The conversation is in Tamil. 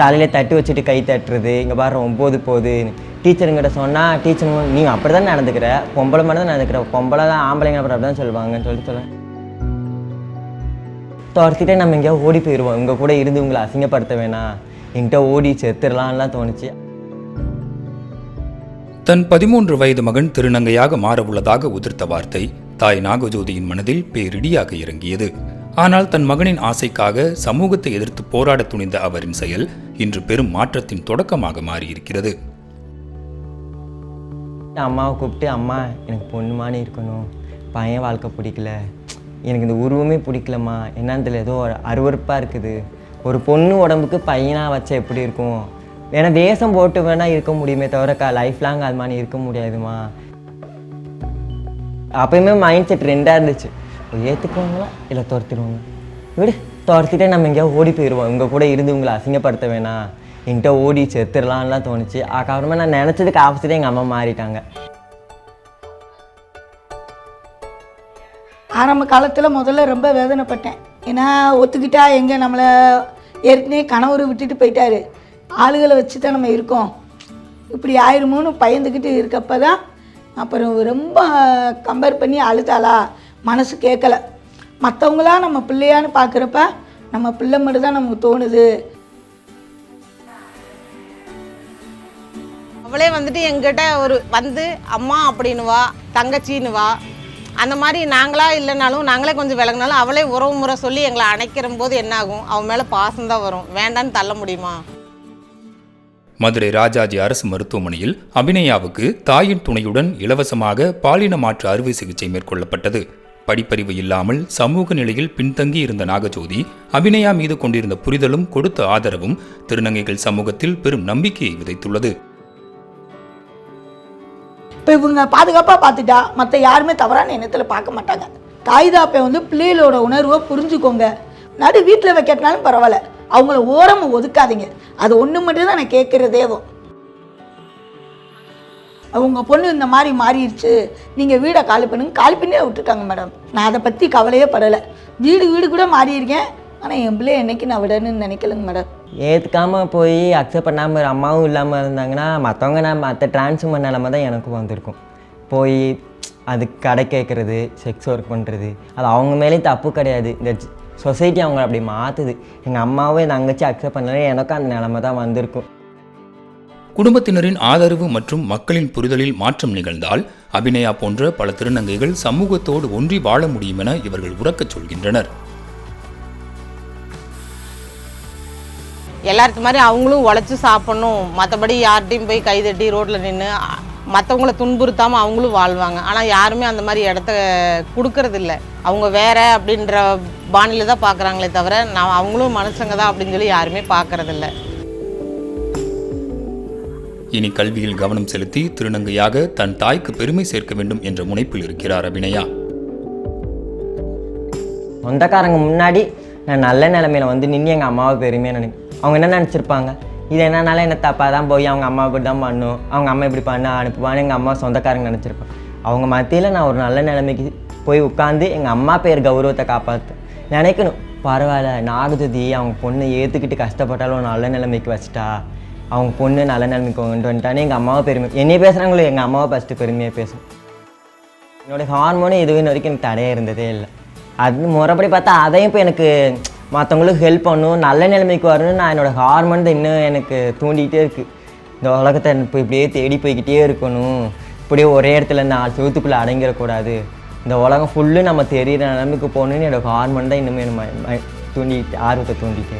தலையில் தட்டி வச்சுட்டு கை தட்டுறது இங்கே பாரு ஒம்பது போகுது. டீச்சருங்கிட்ட சொன்னால் டீச்சருங்க நீ அப்படி தான் நடந்துக்கிற. பொம்பளை மாதிரி தான் நடந்துக்கிற. பொம்பளை தான் ஆம்பளைங்க அப்புறம் அப்படி தான் சொல்லுவாங்கன்னு சொல்லிட்டு சொல்ல துரத்திட்டே நம்ம எங்கேயா ஓடி போயிடுவோம் உங்கள் கூட இருந்து உங்களை அசிங்கப்படுத்த வேணாம். என்கிட்ட ஓடி செத்துடலான்லாம் தோணுச்சு. தன் பதிமூன்று வயது மகன் திருநங்கையாக மாறவுள்ளதாக உதிர்த்த வார்த்தை தாய் நாகஜோதியின் மனதில் பேரிடியாக இறங்கியது. ஆனால் தன் மகனின் ஆசைக்காக சமூகத்தை எதிர்த்து போராட துணிந்த அவரின் செயல் இன்று பெரும் மாற்றத்தின் தொடக்கமாக மாறியிருக்கிறது. அம்மாவை கூப்பிட்டு அம்மா எனக்கு பொண்ணுமானே இருக்கணும். பையன் வாழ்க்கை பிடிக்கல. எனக்கு இந்த உருவமே பிடிக்கலம்மா. என்னன்னு தெரியல. ஏதோ ஒரு அருவருப்பாக இருக்குது. ஒரு பொண்ணு உடம்புக்கு பையனாக வச்சா எப்படி இருக்கும்? ஏன்னா வேஷம் போட்டு வேணால் இருக்க முடியுமே தவிர க லைஃப் லாங் அது மாதிரி இருக்க முடியாதுமா அப்பயுமே மைண்ட் செட் ரெண்டாக இருந்துச்சு. ஏற்றுக்குவாங்களா இல்லை துரத்திடுவாங்க? விடு துரத்திட்டே நம்ம எங்கேயாவது ஓடி போயிடுவோம் உங்கள் கூட இருந்து உங்களை அசிங்கப்படுத்த வேணாம். என்கிட்ட ஓடி செத்துடலான்லாம் தோணுச்சு. அதுக்கப்புறமா நான் நினச்சதுக்கு ஆப்போசிட்டே எங்கள் அம்மா மாறிட்டாங்க. ஆரம்ப காலத்தில் முதல்ல ரொம்ப வேதனைப்பட்டேன். ஏன்னா ஒத்துக்கிட்டா எங்கே நம்மளை ஏற்கனவே கணவர் விட்டுட்டு போயிட்டாரு. ஆளுகளை வச்சு தான் நம்ம இருக்கோம். இப்படி ஆயிருமோன்னு பயந்துக்கிட்டு இருக்கப்போ தான் அப்புறம் ரொம்ப கம்பேர் பண்ணி அழுதாளா? மனசு கேட்கல மற்றவங்களாம் நம்ம பிள்ளையான்னு பார்க்குறப்ப நம்ம பிள்ளை மட்டும் தான் நமக்கு தோணுது. அவளே வந்துட்டு எங்கிட்ட ஒரு வந்து அம்மா அப்படின்னு வா தங்கச்சின்னு வா. அந்த மாதிரி நாங்களா இல்லைனாலும் நாங்களே கொஞ்சம் விலகினாலும் அவளே உறவு முறை சொல்லி எங்களை அணைக்கிற போது என்ன ஆகும் அவன் மேலே பாசம் தான் வரும். வேண்டான்னு தள்ள முடியுமா? மதுரை ராஜாஜி அரசு மருத்துவமனையில் அபிநயாவுக்கு தாயின் துணையுடன் இலவசமாக பாலின மாற்று அறுவை சிகிச்சை மேற்கொள்ளப்பட்டது. படிப்பறிவு இல்லாமல் சமூக நிலையில் பின்தங்கி இருந்த நாகஜோதி அபிநயா மீது கொண்டிருந்த புரிதலும் கொடுத்த ஆதரவும் திருநங்கைகள் சமூகத்தில் பெரும் நம்பிக்கையை விதைத்துள்ளது. இப்போ இவங்க பாதுகாப்பாக பார்த்துட்டா மற்ற யாருமே தவறான எண்ணத்தில் பார்க்க மாட்டாங்க. தாய் தாப்பை வந்து பிள்ளைகளோட உணர்வை புரிஞ்சுக்கோங்க. நடு வீட்டில் வைக்கிறதுனாலும் பரவாயில்ல. அவங்கள ஓரமாக ஒதுக்காதீங்க. அது ஒன்று மட்டும் தான் நான் கேட்குறதேவும் அவங்க பொண்ணு இந்த மாதிரி மாறிடுச்சு. நீங்கள் வீடை காலி பண்ணுங்க. காலி பண்ணியே விட்டுருக்காங்க மேடம். நான் அதை பற்றி கவலையே படலை. வீடு வீடு கூட மாறியிருக்கேன். ஆனால் என் பிள்ளை என்னைக்கு நான் விடணும்னு நினைக்கலங்க மேடம். ஏற்றுக்காமல் போய் அக்செப்ட் பண்ணாமல் அம்மாவும் இல்லாமல் இருந்தாங்கன்னா மற்றவங்க நான் மற்ற டிரான்ஸ்ஃபர் நிலமை தான் எனக்கும் வந்திருக்கும். போய் அது கடை கேட்குறது செக்ஸ் ஒர்க் பண்ணுறது அது அவங்க மேலேயும் தப்பு கிடையாது. இந்த சொசைட்டி அவங்க அப்படி மாற்றுது எங்கள் அம்மாவும் என் தங்கச்சி அக்செப்ட் பண்ணல எனக்கும் அந்த நிலமை தான் வந்திருக்கும். குடும்பத்தினரின் ஆதரவு மற்றும் மக்களின் புரிதலில் மாற்றம் நிகழ்ந்தால் அபிநயா போன்ற பல திருநங்கைகள் சமூகத்தோடு ஒன்றி வாழ முடியும் என இவர்கள் உறக்கச் சொல்கின்றனர். எல்லாத்து மாதிரி அவங்களும் உழைச்சி சாப்பிடணும். மற்றபடி யார்கிட்டையும் போய் கைதட்டி ரோட்டில் நின்று மற்றவங்கள துன்புறுத்தாமல் அவங்களும் வாழ்வாங்க. ஆனால் யாருமே அந்த மாதிரி இடத்த கொடுக்கறதில்ல. அவங்க வேற அப்படின்ற பாணியில் தான் பார்க்குறாங்களே தவிர நான் அவங்களும் மனுஷங்க தான் அப்படின்னு சொல்லி யாருமே பார்க்கறதில்ல. இனி கல்வியில் கவனம் செலுத்தி திருநங்கையாக தன் தாய்க்கு பெருமை சேர்க்க வேண்டும் என்ற முனைப்பில் இருக்கிறார் அபிநயா. சொந்தக்காரங்க முன்னாடி நான் நல்ல நிலமையில வந்து நின்று எங்கள் அம்மாவை பெருமையாக நினைக்க அவங்க என்ன நினச்சிருப்பாங்க? இது என்னன்னால என்ன தப்பாக தான் போய் அவங்க அம்மா இப்படி தான் பண்ணும் அவங்க அம்மா இப்படி பண்ண அனுப்புவான்னு எங்கள் அம்மா சொந்தக்காரங்க நினச்சிருப்பாங்க. அவங்க மத்தியில் நான் ஒரு நல்ல நிலைமைக்கு போய் உட்காந்து எங்கள் அம்மா பேர் கௌரவத்தை காப்பாற்று நினைக்கணும். பரவாயில்ல நாகஜோதி அவங்க பொண்ணை ஏற்றுக்கிட்டு கஷ்டப்பட்டாலும் நல்ல நிலைமைக்கு வச்சிட்டா. அவங்க பொண்ணு நல்ல நிலைமைக்கு கொண்டு வந்துட்டானே எங்கள் அம்மாவை பெருமை என்னையே பேசுகிறாங்களோ எங்கள் அம்மாவை ஃபஸ்ட்டு பெருமையாக பேசும். என்னோடய ஹார்மோனும் இது வரைக்கும் எனக்கு தடையாக இருந்ததே இல்லை. அது முறைப்படி பார்த்தா அதையும் இப்போ எனக்கு மற்றவங்களுக்கு ஹெல்ப் பண்ணணும் நல்ல நிலைமைக்கு வரணும்னு நான் என்னோடய ஹார்மோன் தான் இன்னும் எனக்கு தூண்டிகிட்டே இருக்குது இந்த உலகத்தை இப்போ இப்படியே தேடி போய்கிட்டே இருக்கணும். இப்படியே ஒரே இடத்துல நாலு செவத்துக்குள்ளே அடங்கிடக்கூடாது. இந்த உலகம் ஃபுல்லு நம்ம தெரியிற நிலைமைக்கு போகணுன்னு என்னோடய ஹார்மோன் தான் இன்னுமே என்ன தூண்டிட்டு ஆர்வத்தை தூண்டிட்டு